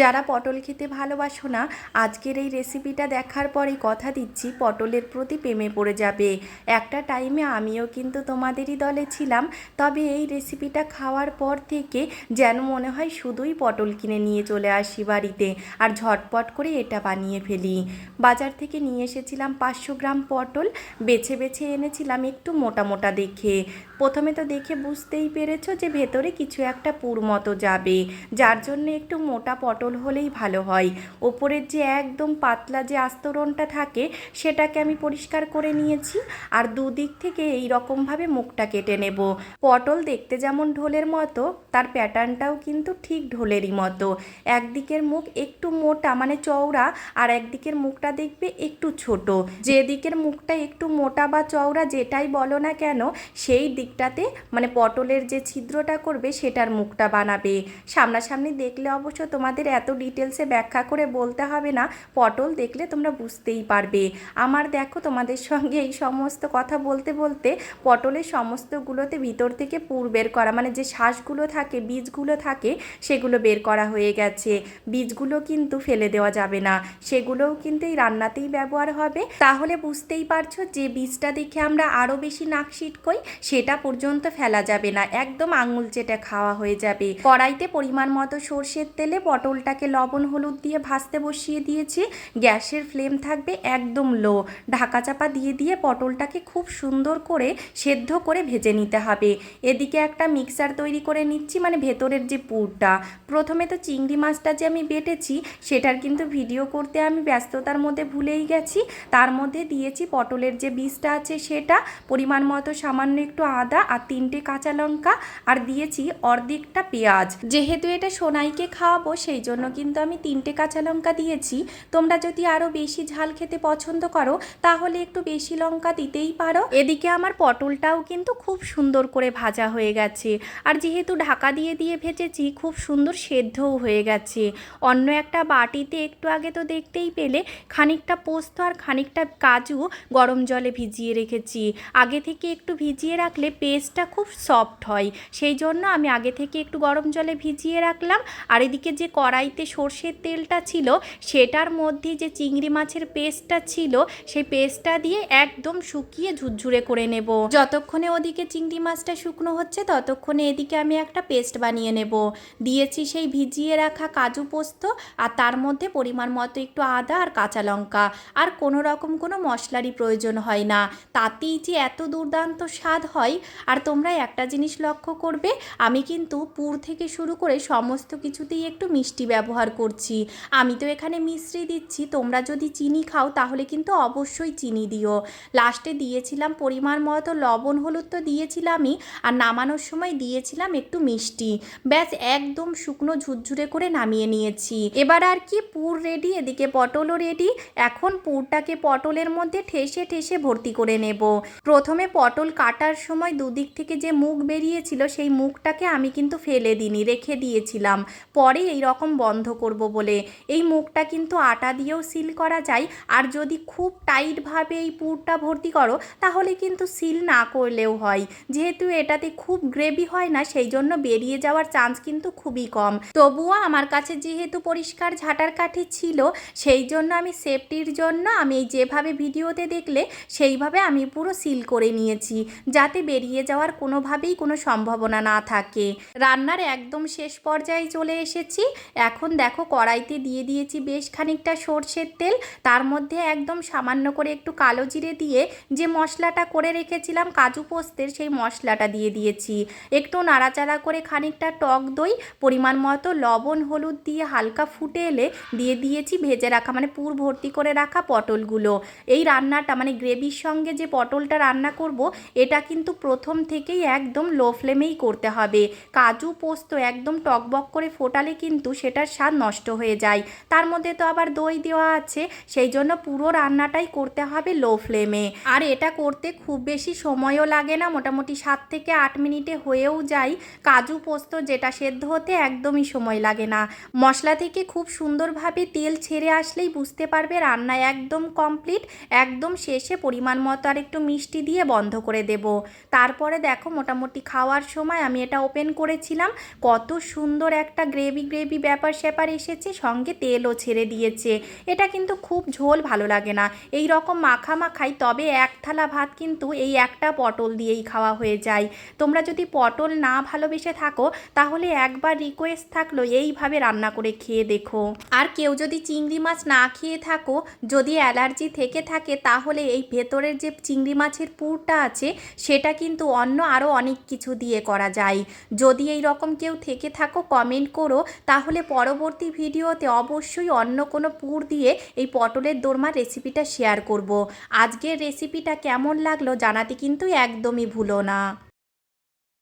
যারা পটল খেতে ভালোবাসো না, আজকের এই রেসিপিটা দেখার পরেই কথা দিচ্ছি, পটলের প্রতি প্রেমে পড়ে যাবে। একটা টাইমে আমিও কিন্তু তোমাদেরই দলে ছিলাম, তবে এই রেসিপিটা খাওয়ার পর থেকে যেন মনে হয় শুধুই পটল কিনে নিয়ে চলে আসি বাড়িতে, আর ঝটপট করে এটা বানিয়ে ফেলি। বাজার থেকে নিয়ে এসেছিলাম পাঁচশো গ্রাম পটল, বেছে বেছে এনেছিলাম একটু মোটা মোটা দেখে। প্রথমে তো দেখে বুঝতেই পেরেছ যে ভেতরে কিছু একটা পুর মতো যাবে, যার জন্য একটু মোটা পটল হলেই ভালো হয়। ওপরের যে একদম পাতলা যে আস্তরণটা থাকে, সেটাকে আমি পরিষ্কার করে নিয়েছি আর দুদিক থেকে এই রকমভাবে মুখটা কেটে নেব। পটল দেখতে যেমন ঢোলের মতো, তার প্যাটার্নটাও কিন্তু ঠিক ঢোলেরই মতো। একদিকের মুখ একটু মোটা মানে চওড়া, আর একদিকের মুখটা দেখবে একটু ছোট। যে দিকের মুখটা একটু মোটা বা চওড়া যেটাই বলো না কেন, সেই দিকটাতে মানে পটলের যে ছিদ্রটা করবে, সেটার মুখটা বানাবে। সামনাসামনি দেখলে অবশ্য তোমাদের এত ডিটেলসে ব্যাখ্যা করে বলতে হবে না। পটল দেখলে তোমরা বুঝতেই পারবে। আমার দেখো তোমাদের সঙ্গে এই সমস্ত কথা বলতে বলতে পটলের সমস্তগুলোতে ভিতর থেকে পুর বের করা মানে যে শ্বাসগুলো থাকে, বীজগুলো থাকে, সেগুলো বের করা হয়ে গেছে। বীজগুলো কিন্তু ফেলে দেওয়া যাবে না। সেগুলোও কিন্তু এই রান্নাতেই ব্যবহার হবে। তাহলে বুঝতেই পারছ যে বীজটা দেখে আমরা আরও বেশি নাক সিটকই, সেটা পর্যন্ত ফেলা যাবে না। একদম আঙুল চেটে খাওয়া হয়ে যাবে। কড়াইতে পরিমাণ মতো সর্ষের তেলে পটলটাকে লবণ হলুদ দিয়ে ভাজতে বসিয়ে দিয়েছি। গ্যাসের ফ্লেম থাকবে একদম লো। ঢাকা চাপা দিয়ে দিয়ে পটলটাকে খুব সুন্দর করে সেদ্ধ করে ভেজে নিতে হবে। এদিকে একটা মিক্সার তৈরি করে নিচ্ছি মানে ভেতরের যে পুরটা। প্রথমে তো চিংড়ি মাছটা যে আমি বেটেছি, সেটার কিন্তু ভিডিও করতে আমি ব্যস্ততার মধ্যে ভুলেই গেছি। তার মধ্যে দিয়েছি পটলের যে বীজটা আছে সেটা, পরিমাণ মতো সামান্য একটু আদা আর তিনটে কাঁচা লঙ্কা। আর দিয়েছি অর্ধেকটা পেঁয়াজ। যেহেতু এটা সোনাইকে খাওয়াবো, সেই জন্য কিন্তু আমি তিনটে কাঁচা লঙ্কা দিয়েছি। তোমরা যদি আরও বেশি ঝাল খেতে পছন্দ করো, তাহলে একটু বেশি লঙ্কা দিতেই পারো। এদিকে আমার পটলটাও কিন্তু খুব সুন্দর করে ভাজা হয়ে গেছে। আর যেহেতু ঢাকা দিয়ে দিয়ে ভেজেছি, খুব সুন্দর সেদ্ধও হয়ে গেছে। অন্য একটা বাটিতে একটু আগে তো দেখতেই পেলে, খানিকটা পোস্ত আর খানিকটা কাজু গরম জলে ভিজিয়ে রেখেছি। আগে থেকে একটু ভিজিয়ে রাখলে পেস্টটা খুব সফট হয়। সেই জন্য আমি আগে থেকে একটু গরম জলে ভিজিয়ে রাখলাম। আর এদিকে যে কড়াইতে সর্ষের তেলটা ছিল, সেটার মধ্যে যে চিংড়ি মাছের পেস্টটা ছিল, সেই পেস্টটা দিয়ে একদম শুকিয়ে ঝুরঝুরে করে নেব। যতক্ষণে ওদিকে চিংড়ি মাছটা শুকনো হচ্ছে, ততক্ষণে এদিকে আমি একটা পেস্ট বানিয়ে নেব। দিয়েছি সেই ভিজিয়ে রাখা কাজু পোস্ত আর তার মধ্যে পরিমাণ মতো একটু আদা আর কাঁচা লঙ্কা। আর কোনো রকম কোনো মশলারই প্রয়োজন হয় না। তাতেই যে এত দুর্দান্ত স্বাদ হয়, আর তোমরা একটা জিনিস লক্ষ্য করবে, আমি কিন্তু পুর থেকে শুরু করে সমস্ত কিছুতেই একটু মিষ্টি ব্যবহার করছি। আমি তো এখানে মিশ্রি দিচ্ছি, তোমরা যদি চিনি খাও তাহলে কিন্তু অবশ্যই চিনি দিও। লাস্টে দিয়েছিলাম পরিমাণ মতো লবণ, হলুদ তো দিয়েছিলামই, আর নামানোর সময় দিয়েছিলাম একটু মিষ্টি। ব্যাস, একদম শুকনো ঝুরঝুরে করে নামিয়ে নিয়েছি। এবার আর কি, পুর রেডি এদিকে পটলও রেডি এখন পুরটাকে পটলের মধ্যে ঠেসে ঠেসে ভর্তি করে নেব। প্রথমে পটল কাটার সময় দুদিক থেকে যে মুখ বেরিয়েছিল, সেই মুখটাকে আমি কিন্তু ফেলে দিইনি, রেখে দিয়েছিলাম। পরে এই রকম বন্ধ করব বলে। এই মুখটা কিন্তু আটা দিয়েও সিল করা যায়। আর যদি খুব টাইটভাবে এই পুরটা ভর্তি করো, তাহলে কিন্তু সিল না করলেও হয়। যেহেতু এটাতে খুব গ্রেভি হয় না, সেই জন্য বেরিয়ে যাওয়ার চান্স কিন্তু খুবই কম। তবুও আমার কাছে যেহেতু পরিষ্কার ঝাঁটার কাঠি ছিল, সেই জন্য আমি সেফটির জন্য আমি যেভাবে ভিডিওতে দেখলে, সেইভাবে আমি পুরো সিল করে নিয়েছি, যাতে বেরিয়ে যাওয়ার কোনোভাবেই কোনো সম্ভাবনা না থাকে। রান্নার একদম শেষ পর্যায়ে চলে এসেছি। এখন দেখো কড়াইতে দিয়ে দিয়েছি বেশ খানিকটা সর্ষের তেল। তার মধ্যে একদম সামান্য করে একটু কালো জিরে দিয়ে যে মশলাটা করে রেখেছিলাম কাজু পোস্তের সেই মশলাটা দিয়ে দিয়েছি। একটু নাড়াচাড়া করে খানিকটা টক দই, পরিমাণ মতো লবণ, হলুদ দিয়ে হালকা ফুটে এলে দিয়ে দিয়েছি ভেজে রাখা মানে পুর ভর্তি করে রাখা পটলগুলো। এই রান্নাটা মানে গ্রেভির সঙ্গে যে পটলটা রান্না করব, এটা কিন্তু প্রথম থেকেই একদম লো ফ্লেমেই করতে হবে। কাজু পোস্ত একদম টকবক করে ফোটালে কিন্তু সেটার স্বাদ নষ্ট হয়ে যায়। তার মধ্যে তো আবার দই দেওয়া আছে, সেই জন্য পুরো রান্নাটাই করতে হবে লো ফ্লেমে। আর এটা করতে খুব বেশি সময়ও লাগে না, মোটামুটি সাত থেকে আট মিনিটে হয়েও যায়। কাজু পোস্ত যেটা সেদ্ধ হতে একদমই সময় লাগে না। মশলা থেকে খুব সুন্দরভাবে তেল ছেড়ে আসলেই বুঝতে পারবে রান্না একদম কমপ্লিট, একদম শেষে পরিমাণ মতো আর একটু মিষ্টি দিয়ে বন্ধ করে দেব। তারপরে দেখো মোটামুটি খাওয়ার সময় আমি এটা ওপেন করেছিলাম, কত সুন্দর একটা গ্রেভি গ্রেভি ব্যাপার ব্যাপার স্যাপার এসেছে, সঙ্গে তেলও ছেড়ে দিয়েছে। এটা কিন্তু খুব ঝোল ভালো লাগে না। এই রকম মাখা মাখাই তবে এক থালা ভাত কিন্তু এই একটা পটল দিয়েই খাওয়া হয়ে যায়। তোমরা যদি পটল না ভালোবেসে থাকো, তাহলে একবার রিকোয়েস্ট থাকল এইভাবে রান্না করে খেয়ে দেখো। আর কেউ যদি চিংড়ি মাছ না খেয়ে থাকো, যদি অ্যালার্জি থেকে থাকে, তাহলে এই ভেতরের যে চিংড়ি মাছের পুরটা আছে, সেটা কিন্তু অন্য আরও অনেক কিছু দিয়ে করা যায়। যদি এই রকম কেউ থেকে থাকো কমেন্ট করো তাহলে পরবর্তী ভিডিওতে অবশ্যই অন্য কোনো পুর দিয়ে এই পটলের দোরমার রেসিপিটা শেয়ার করব। আজকের রেসিপিটা কেমন লাগল জানাতে কিন্তু একদমই ভুলো না।